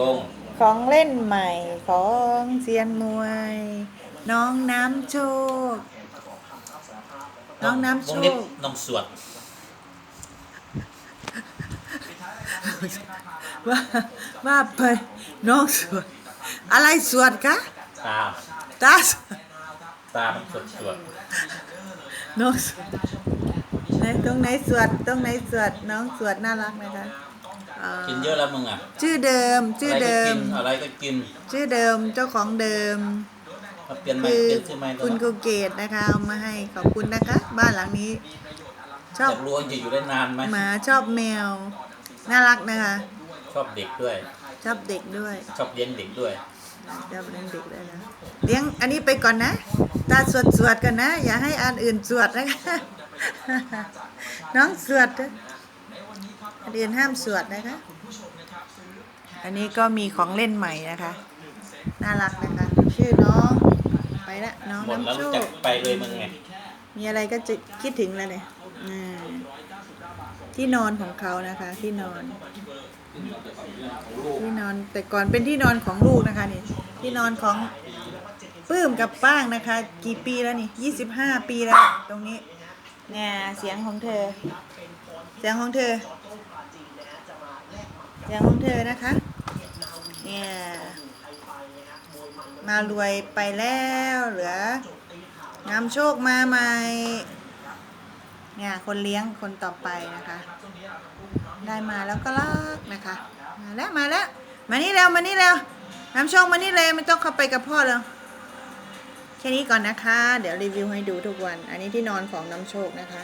ลง ของเล่นใหม่ของเซียนมวย น้องน้ำโชค น้องน้ำโชวงเล็บค น้องสวด ว่าว่าไปน้องสวด อะไรสวดคะตา ตาสวดตามันสวดสวดน้องสวดไหนตรงไหนสวดตรงไหนสวดน้องสวดน่ารักไหมคะอ่า กินเยอะแล้วมึงอะชื่อเดิมชื่ออะไรก็เดิกิมนอะไรก็กิน ชื่อเดิมเจ้าของเดิมมาเปลี่ยนใหม่คือเปลี่ยนชื่อใหม่คุณก็กูเกตนะคะเอามาให้ขอบคุณนะคะ บ้านหลังนี้ ชออบยากรู้ว่าจะอยู่ได้นานไหมหมาชอบแมว น่ารักนะคะ ชอบเด็กด้วย ชอบเด็กด้วย ชอบเลี้ยงเด็กด้วยชอบเลี้ยงเด็กด้วยนะเลี้ยงอันนี้ไปก่อนนะตาสวดสวดๆกันนะ อย่าให้อันอื่นสวดนะคะน้องสวด นะอันอื่นห้ามสวดนะคะ อันนี้ก็มีของเล่นใหม่นะคะ น่ารักนะคะ ชื่อน้องไปละน้องหมดแล้วน้ำโชรู้จักคไปเลยมึงไงมีอะไรก็จะคิดถึงแล้วเนี่ยอ่าที่นอนของเขานะคะ ที่นอน ที่นอนแต่ก่อนเป็นที่นอนของลูกนะคะนี่ที่นอนของปื้มกับป้างนะคะ กี่ปีแล้วนี่ยี่สิบห้าปีแล้ว ตรงนี้เนี่ยเสียงของเธอ เสียงของเธอ เสียงของเธอนะคะ เนี่ยมารวยไปแล้วเหลืองามโชคมาใหม่ เนี่ยคนเลี้ยงคนต่อไปนะคะ ได้มาแล้วก็รักนะคะ มาแล้วมาแล้ว มานี่เร็วมานี่เร็วน้ำโชคมานี่เลยไม่ต้องเข้าไปกับพ่อเลยแค่นี้ก่อนนะคะ เดี๋ยวรีวิวให้ดูทุกวัน อันนี้ที่นอนของน้ำโชคนะคะ